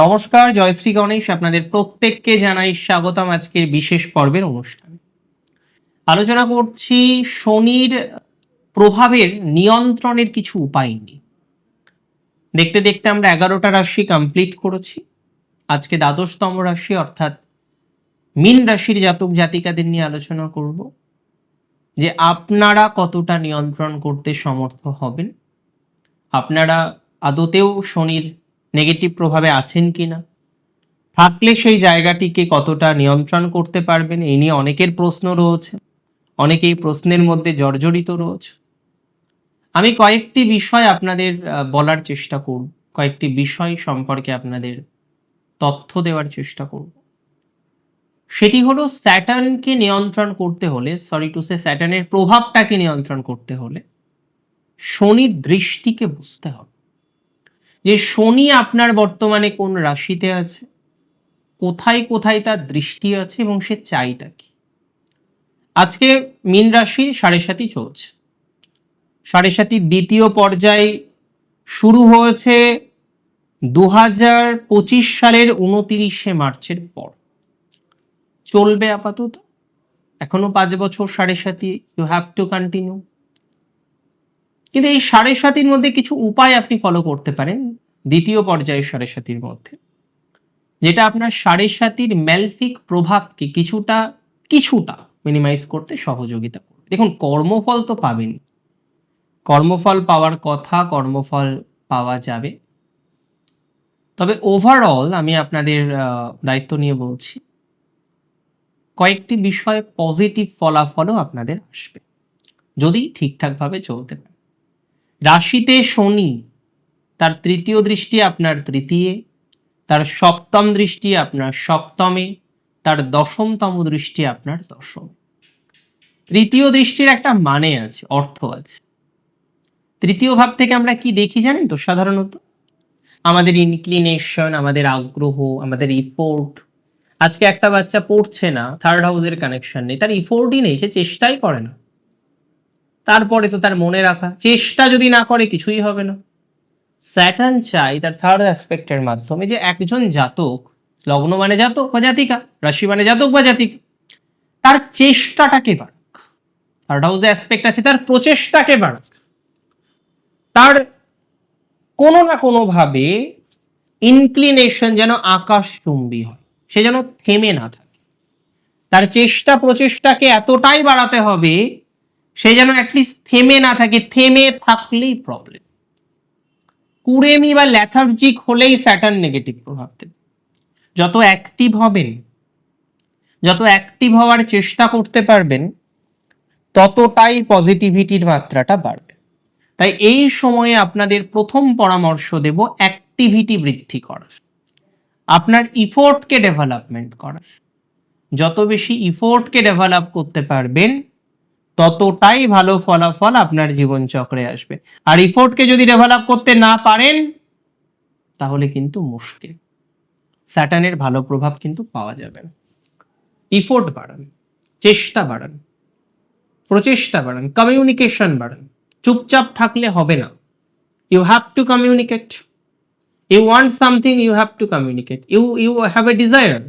নমস্কার জয়শ্রী গণেশ। আপনাদের প্রত্যেককে জানাই স্বাগতম আজকের বিশেষ পর্বের অনুষ্ঠানে। আলোচনা করছি শনির প্রভাবের নিয়ন্ত্রণের কিছু উপায় নিয়ে। দেখতে দেখতে আমরা এগারোটা রাশি কমপ্লিট করেছি। আজকে দ্বাদশতম রাশি, অর্থাৎ মীন রাশির জাতক জাতিকাদের নিয়ে আলোচনা করব, যে আপনারা কতটা নিয়ন্ত্রণ করতে সমর্থ হবেন। আপনারা আদতেও শনির নেগেটিভ প্রভাবে আছেন কিনা? থাকলে সেই জায়গাটিকে কতটা নিয়ন্ত্রণ করতে পারবেন? এই নিয়ে অনেকের প্রশ্ন রয়েছে। অনেকেই প্রশ্নের মধ্যে জর্জরিত রয়েছে। আমি কয়েকটি বিষয় আপনাদের বলার চেষ্টা করব। কয়েকটি বিষয় সম্পর্কে আপনাদের তথ্য দেওয়ার চেষ্টা করব। সেটি হলো স্যাটার্নকে নিয়ন্ত্রণ করতে হলে, সরি টু সে স্যাটার্নের প্রভাবটাকে নিয়ন্ত্রণ করতে হলে শনির দৃষ্টিকে বুঝতে হবে। যে শনি আপনার বর্তমানে কোন রাশিতে আছে? কোথায় কোথায় তার দৃষ্টি আছে এবং সে চাইটা কি? আজকে মীন রাশি সাড়ে সাতই চলছে। সাড়ে সাতির দ্বিতীয় পর্যায়ে শুরু হয়েছে দু হাজার পঁচিশ সালের উনতিরিশে মার্চের পর। চলবে আপাতত। এখনও পাঁচ বছর সাড়ে সাতি ইউ হ্যাভ টু কন্টিনিউ কিন্তু এই সাড়ে সাতির মধ্যে কিছু উপায় আপনি ফলো করতে পারেন দ্বিতীয় পর্যায়ের সাড়ে সাতির মধ্যে। যেটা আপনার সাড়ে সাতির ম্যালফিক প্রভাবকে কিছুটা কিছুটা মিনিমাইজ করতে সহযোগিতা করবে। দেখুন, কর্মফল তো পাবেন। কর্মফল পাওয়ার কথা কর্মফল পাওয়া যাবে। তবে ওভারঅল আমি আপনাদের দায়িত্ব নিয়ে বলছি, কয়েকটি বিষয়ে পজিটিভ ফলাফলও আপনাদের আসবে। যদি ঠিকঠাকভাবে চলতে পারে। রাশিতে শনি, তার তৃতীয় দৃষ্টি আপনার তৃতীয়, তার সপ্তম দৃষ্টি আপনার সপ্তমে, তার দশমতম দৃষ্টি আপনার দশম। তৃতীয় দৃষ্টির একটা মানে আছে, অর্থ আছে। তৃতীয় ভাব থেকে আমরা কি দেখি জানেন তো সাধারণত? আমাদের ইনক্লিনেশন আমাদের আগ্রহ, আমাদের ইফোর্ট আজকে একটা বাচ্চা পড়ছে না থার্ড হাউসের কানেকশন নেই, তার ইফোর্টই নেই, সে চেষ্টাই করে না। তারপরে তো তার মনে রাখা। চেষ্টা যদি না করে, কিছুই হবে না। স্যাটার্ন চাই তার থার্ড অ্যাসপেক্টের মাধ্যমে যে একজন জাতক, লগ্ন মানে জাতক বা জাতিকা, রাশি মানে জাতক বা জাতিকা, তার চেষ্টাটাকে বাড়াক? থার্ড হাউসে অ্যাসপেক্ট আছে, তার প্রচেষ্টাকে বাড়াক? তার কোনো না কোনোভাবে ইনক্লিনেশন যেন আকাশ আকাশচুম্বী হয়, সে যেন থেমে না থাকে। তার চেষ্টা প্রচেষ্টাকে এতটাই বাড়াতে হবে সে যেন অ্যাটলিস্ট থেমে না থাকে, থেমে থাকলেই প্রবলেম কুড়েমি বা ল্যাথার্জিক হলেই স্যাটার্ন নেগেটিভ প্রভাব দেবে। যত অ্যাক্টিভ হবেন, যত অ্যাক্টিভ হওয়ার চেষ্টা করতে পারবেন, ততটাই পজিটিভিটির মাত্রাটা বাড়বে। তাই এই সময়ে আপনাদের প্রথম পরামর্শ দেব অ্যাক্টিভিটি বৃদ্ধি করার। আপনার ইফোর্টকে ডেভেলপমেন্ট করার। যত বেশি ইফোর্টকে ডেভেলপ করতে পারবেন ততটাই ভালো ফলাফল আপনার জীবনচক্রে আসবে। আর ইফোর্টকে যদি ডেভেলপ করতে না পারেন, তাহলে কিন্তু মুশকিল। স্যাটার্নের ভালো প্রভাব কিন্তু পাওয়া যাবে না। ইফোর্ট বাড়ান, চেষ্টা বাড়ান, প্রচেষ্টা বাড়ান কমিউনিকেশন বাড়ান। চুপচাপ থাকলে হবে না। You have to communicate you want something you have to communicate you you have a desire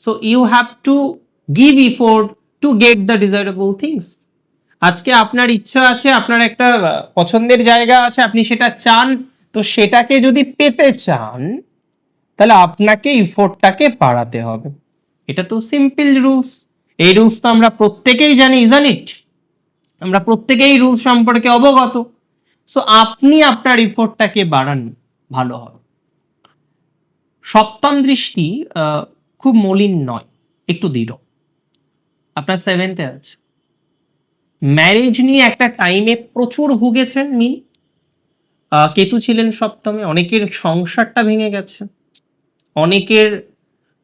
so you have to give effort to get the desirable things আজকে আপনার ইচ্ছা আছে, আপনার একটা পছন্দের জায়গা আছে, আপনি সেটা চান, তো সেটাকে যদি পেতে চান, তাহলে আপনাকে ইফোর্টটাকে বাড়াতে হবে। এটা তো সিম্পল রুলস এই রুলস তো আমরা প্রত্যেকেই জানি ইজান ইট আমরা প্রত্যেকেই রুলস সম্পর্কে অবগত। সো আপনি আপনার ইফোর্টটাকে বাড়ান, ভালো হবে। সপ্তম দৃষ্টি খুব মলিন নয়, একটু দৃঢ়। আপনার সেভেন্থে আছে। ম্যারেজ নিয়ে একটা টাইমে প্রচুর ভুগেছেন মিন কেতু ছিলেন সপ্তমে, অনেকের সংসারটা ভেঙে গেছে। অনেকের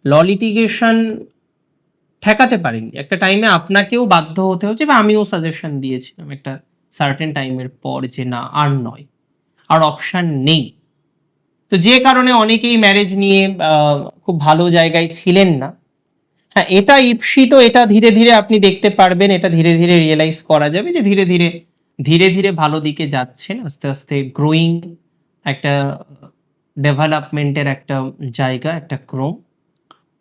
ললিটিগেশন ঠেকাতে পারেননি। একটা টাইমে আপনাকেও বাধ্য হতে হচ্ছে বা আমিও সাজেশন দিয়েছিলাম একটা সার্টেন টাইমের পর যে না, আর নয়। আর অপশান নেই। তো যে কারণে অনেকেই ম্যারেজ নিয়ে খুব ভালো জায়গায় ছিলেন না। হ্যাঁ এটা ঈপ্সিত, এটা ধীরে ধীরে আপনি দেখতে পারবেন, এটা ধীরে ধীরে রিয়েলাইজ করা যাবে যে ধীরে ধীরে ধীরে ধীরে ভালো দিকে যাচ্ছেন আস্তে আস্তে গ্রোয়িং একটা ডেভেলপমেন্টের একটা জায়গা, একটা ক্রম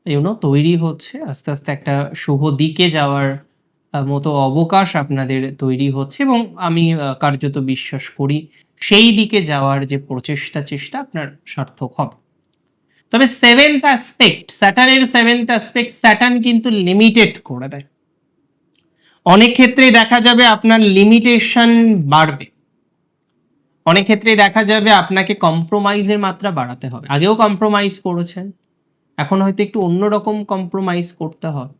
ইউনো তৈরি হচ্ছে, আস্তে আস্তে একটা শুভ দিকে যাওয়ার মতো অবকাশ আপনাদের তৈরি হচ্ছে এবং আমি কার্যত বিশ্বাস করি, সেই দিকে যাওয়ার যে প্রচেষ্টা, চেষ্টা আপনার সার্থক হবে। তবে সেভেন্থ অ্যাসপেক্ট স্যাটার্নের সেভেন্থ অ্যাসপেক্ট স্যাটার্ন কিন্তু লিমিটেড করে দেয়। অনেক ক্ষেত্রে দেখা যাবে আপনার লিমিটেশন বাড়বে। অনেক ক্ষেত্রে দেখা যাবে আপনাকে কম্প্রোমাইজের মাত্রা বাড়াতে হবে। আগেও কম্প্রোমাইজ করেছেন, এখন হয়তো একটু অন্যরকম কম্প্রোমাইজ করতে হবে।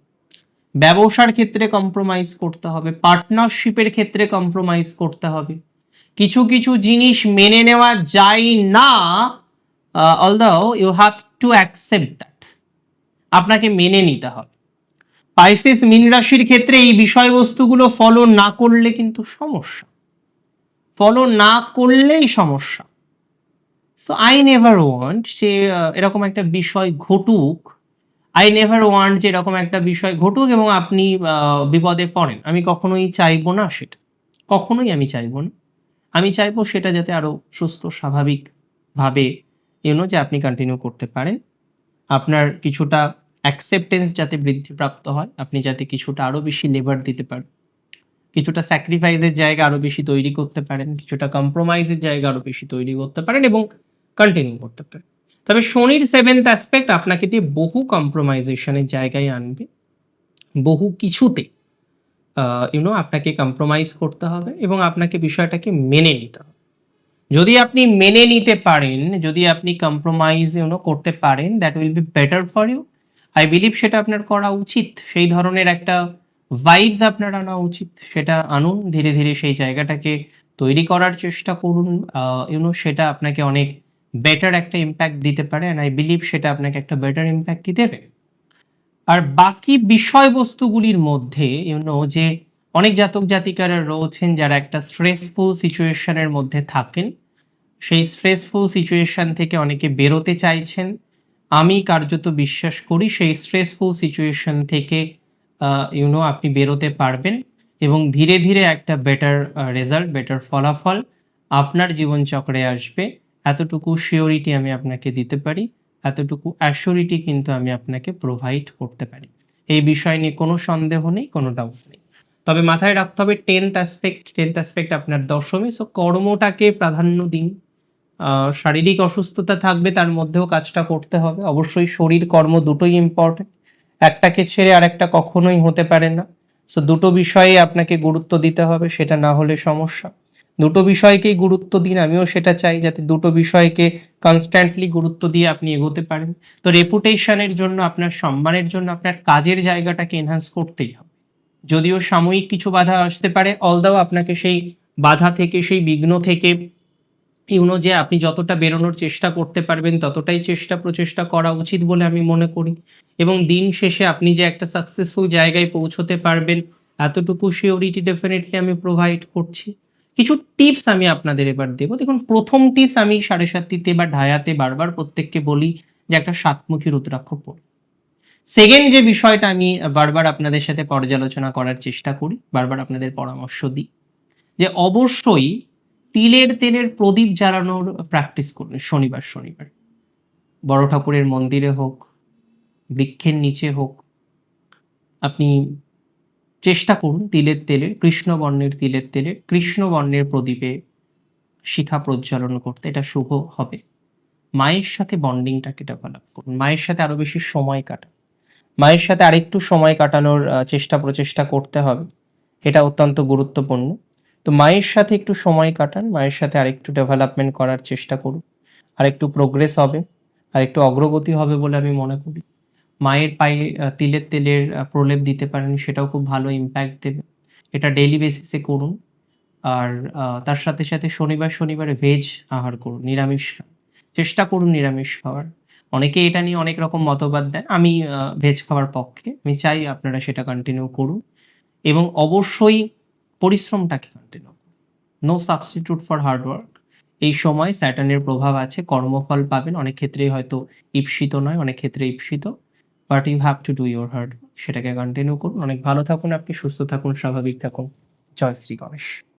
ব্যবসার ক্ষেত্রে কম্প্রোমাইজ করতে হবে পার্টনারশিপের ক্ষেত্রে কম্প্রোমাইজ করতে হবে। কিছু কিছু জিনিস মেনে নেওয়া যায় না although you have to accept that আপনাকে মেনে নিতে হবে। পাইসিস মিন রাশির ক্ষেত্রে এই বিষয়বস্তুগুলো ফলো না করলে কিন্তু সমস্যা। ফলো না করলেই সমস্যা। সো আই নেভার ওয়ান্ট যে এরকম একটা বিষয় ঘটুক। আই নেভার ওয়ান্ট যে, এরকম একটা বিষয় ঘটুক এবং আপনি বিপদে পড়েন। আমি কখনোই চাইব না সেটা। কখনোই আমি চাইব না। আমি চাইব সেটা যাতে আরও সুস্থ স্বাভাবিক ভাবে ইউনো যে আপনি কন্টিনিউ করতে পারেন। আপনার কিছুটা অ্যাকসেপ্টেন্স যাতে বৃদ্ধিপ্রাপ্ত হয়, আপনি যাতে কিছুটা আরও বেশি লেবার দিতে পারেন। কিছুটা স্যাক্রিফাইসের জায়গা আরও বেশি তৈরি করতে পারেন, কিছুটা কম্প্রোমাইজের জায়গা আরও বেশি তৈরি করতে পারেন এবং কন্টিনিউ করতে পারেন। তবে শনির সেভেন্থ অ্যাসপেক্ট আপনাকে দিয়ে বহু কম্প্রোমাইজেশনের জায়গায় আনবে। বহু কিছুতে ইউনো আপনাকে কম্প্রোমাইজ করতে হবে এবং আপনাকে বিষয়টাকে মেনে নিতে হবে। যদি আপনি মেনে নিতে পারেন, যদি আপনি কম্প্রোমাইজ ইউনো করতে পারেন that will be better for you I believe সেটা আপনার করা উচিত। সেই ধরনের একটা ভাইবস আপনার আনা উচিত। সেটা আনুন, ধীরে ধীরে সেই জায়গাটাকে তৈরি করার চেষ্টা করুন। ইউনো সেটা আপনাকে অনেক বেটার একটা ইম্প্যাক্ট দিতে পারে অ্যান্ড আই বিলিভ সেটা আপনাকে একটা বেটার ইম্প্যাক্টই দেবে। আর বাকি বিষয়বস্তুগুলির মধ্যে ইউনো যে অনেক জাতক জাতিকারা রয়েছেন যারা একটা স্ট্রেসফুল সিচুয়েশনের মধ্যে থাকেন। সেই স্ট্রেসফুল সিচুয়েশন থেকে অনেকে বেরোতে চাইছেন। আমি কার্যত বিশ্বাস করি সেই স্ট্রেসফুল সিচুয়েশন থেকে ইউনো আপনি বেরোতে পারবেন এবং ধীরে ধীরে একটা বেটার রেজাল্ট বেটার ফলাফল আপনার জীবনচক্রে আসবে। এতটুকু শিওরিটি আমি আপনাকে দিতে পারি, এতটুকু অ্যাসিওরিটি কিন্তু আমি আপনাকে প্রোভাইড করতে পারি। এই বিষয় নিয়ে কোনো সন্দেহ নেই, কোনো ডাউট নেই। তবে মাথায় রাখতে হবে টেন্থ অ্যাসপেক্ট টেন্থ অ্যাসপেক্ট আপনার দশমী। সো কর্মটাকে প্রাধান্য দিন। শারীরিক অসুস্থতা থাকবে, তার মধ্যেও কাজটা করতে হবে। অবশ্যই শরীর, কর্ম দুটোই ইম্পর্টেন্ট একটাকে ছেড়ে আর একটা কখনোই হতে পারে না। সো দুটো বিষয়ে আপনাকে গুরুত্ব দিতে হবে, সেটা না হলে সমস্যা। দুটো বিষয়কেই গুরুত্ব দিন, আমিও সেটা চাই, যাতে দুটো বিষয়কে কনস্ট্যান্টলি গুরুত্ব দিয়ে আপনি এগোতে পারেন। তো রেপুটেশনের জন্য, আপনার সম্মানের জন্য, আপনার কাজের জায়গাটাকে এনহান্স করতেই হবে। যদিও সাময়িক কিছু বাধা আসতে পারে অলদাও আপনাকে সেই বাধা থেকে, সেই বিঘ্ন থেকে ইউনো যে আপনি যতটা বেরোনোর চেষ্টা করতে পারবেন, ততটাই চেষ্টা প্রচেষ্টা করা উচিত বলে আমি মনে করি। এবং দিন শেষে আপনি যে একটা সাকসেসফুল জায়গায় পৌঁছতে পারবেন, এতটুকু শিওরিটি ডেফিনেটলি আমি প্রোভাইড করছি। কিছু টিপস আমি আপনাদের এবার দেবো। দেখুন, প্রথম টিপস আমি সাড়ে সাতটিতে বা ঢায়াতে বারবার প্রত্যেককে বলি যে একটা সাতমুখী রুদ্রাক্ষ পড়ুন। সেকেন্ড যে বিষয়টা আমি বারবার আপনাদের সাথে পর্যালোচনা করার চেষ্টা করি, বারবার আপনাদের পরামর্শ দিই, যে অবশ্যই তিলের তেলের প্রদীপ জ্বালানোর প্র্যাকটিস করুন, শনিবার শনিবার। বড় ঠাকুরের মন্দিরে হোক, বৃক্ষের নিচে হোক, আপনি চেষ্টা করুন তিলের তেলের, কৃষ্ণ বর্ণের তিলের তেলের, কৃষ্ণ বর্ণের প্রদীপে শিখা প্রজ্বলন করতে এটা শুভ হবে। মায়ের সাথে বন্ডিংটাকে ডেভেলপ করুন, মায়ের সাথে আরও বেশি সময় কাটান। মায়ের সাথে আরেকটু সময় কাটানোর চেষ্টা প্রচেষ্টা করতে হবে। এটা অত্যন্ত গুরুত্বপূর্ণ। তো মায়ের সাথে একটু সময় কাটান, মায়ের সাথে আরেকটু ডেভেলপমেন্ট করার চেষ্টা করুন। আরেকটু প্রোগ্রেস হবে আর একটু অগ্রগতি হবে বলে আমি মনে করি। মায়ের পায়ে তিলের তেলের প্রলেপ দিতে পারেন, সেটাও খুব ভালো ইম্প্যাক্ট দেবে। এটা ডেইলি বেসিসে করুন। আর তার সাথে সাথে শনিবার শনিবার ভেজ আহার করুন, নিরামিষ। চেষ্টা করুন নিরামিষ খাওয়ার। অনেকে এটা নিয়ে অনেক রকম মতবাদ দেন। আমি ভেজ খাওয়ার পক্ষে। আমি চাই আপনারা সেটা কন্টিনিউ করুন এবং অবশ্যই পরিশ্রমটাকে continue no substitute for hard work এই সময় স্যাটার্নের প্রভাব আছে, কর্মফল পাবেন। অনেক ক্ষেত্রেই হয়তো ঈপ্সিত নয়, অনেক ক্ষেত্রে ঈপ্সিত। But you have to do your hard সেটাকে কন্টিনিউ করুন। অনেক ভালো থাকুন আপনি, সুস্থ থাকুন, স্বাভাবিক থাকুন। জয় শ্রী গণেশ।